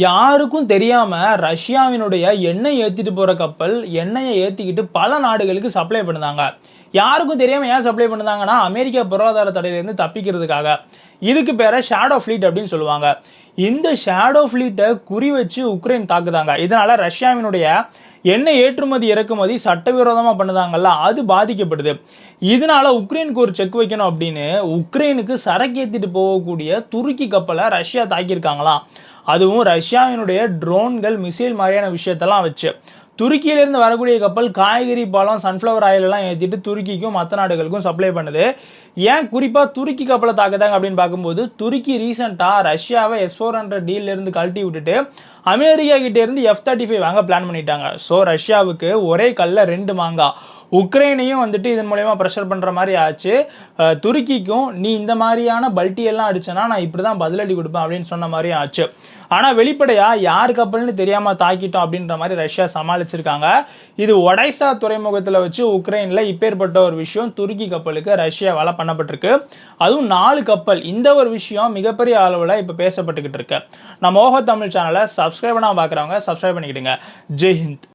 யாருக்கும் தெரியாம ரஷ்யாவினுடைய எண்ணெய் ஏத்திட்டு போற கப்பல் எண்ணெயை ஏத்திக்கிட்டு பல நாடுகளுக்கு சப்ளை பண்ணுதாங்க யாருக்கும் தெரியாம ஏன் சப்ளை பண்ணுதாங்கன்னா அமெரிக்கா பொருளாதார தடையிலிருந்து தப்பிக்கிறதுக்காக. இதுக்கு பேரை ஷேடோ ஃப்ளீட் அப்படின்னு சொல்லுவாங்க. இந்த ஷேடோ ஃப்ளீட்டை குறி வச்சு உக்ரைன் தாக்குதாங்க. இதனால ரஷ்யாவினுடைய எண்ணெய் ஏற்றுமதி இறக்குமதி சட்டவிரோதமாக பண்ணுதாங்கல்ல அது பாதிக்கப்படுது. இதனால உக்ரைனுக்கு ஒரு செக் வைக்கணும் அப்படின்னு உக்ரைனுக்கு சரக்கு ஏற்றிட்டு போகக்கூடிய துருக்கி கப்பலை ரஷ்யா தாக்கியிருக்காங்களாம். அதுவும் ரஷ்யாவினுடைய ட்ரோன்கள் மிசைல் மாதிரியான விஷயத்தெல்லாம் வச்சு. துருக்கியிலேருந்து வரக்கூடிய கப்பல் காய்கறி பழம் சன்ஃப்ளவர் ஆயிலெல்லாம் ஏற்றிட்டு துருக்கிக்கும் மற்ற நாடுகளுக்கும் சப்ளை பண்ணுது. ஏன்? குறிப்பாக துருக்கி கப்பலை தாக்குதாங்க அப்படின்னு பார்க்கும்போது துருக்கி ரீசெண்டாக ரஷ்யாவை எஸ் ஃபோர் ஹண்ட்ரட் டீல்லேருந்து கழட்டி விட்டுட்டு அமெரிக்கா கிட்டேருந்து எஃப் தேர்ட்டி ஃபைவ் வாங்க பிளான் பண்ணிட்டாங்க. ஸோ ரஷ்யாவுக்கு ஒரே கல்லில் ரெண்டு மாங்காய் உக்ரைனையும் வந்துட்டு இதன் மூலயமா ப்ரெஷர் பண்ணுற மாதிரி ஆச்சு. துருக்கிக்கும் நீ இந்த மாதிரியான பல்ட்டி எல்லாம் அடிச்சனா நான் இப்படி தான் பதிலடி கொடுப்பேன் அப்படின்னு சொன்ன மாதிரியும் ஆச்சு. ஆனால் வெளிப்படையாக யார் கப்பல்னு தெரியாமல் தாக்கிட்டோம் அப்படின்ற மாதிரி ரஷ்யா சமாளிச்சிருக்காங்க. இது ஒடைசா துறைமுகத்தில் வச்சு உக்ரைனில் இப்பேற்பட்ட ஒரு விஷயம் துருக்கி கப்பலுக்கு ரஷ்யாவால் பண்ணப்பட்டிருக்கு. அதுவும் நாலு கப்பல். இந்த ஒரு விஷயம் மிகப்பெரிய அளவில் இப்போ பேசப்பட்டுக்கிட்டு இருக்கு. நம்ம ஓஹோ தமிழ் சேனலை சப்ஸ்கிரைப் பண்ணால் பார்க்குறவங்க சப்ஸ்கிரைப் பண்ணிக்கிடுங்க. ஜெய் ஹிந்த்.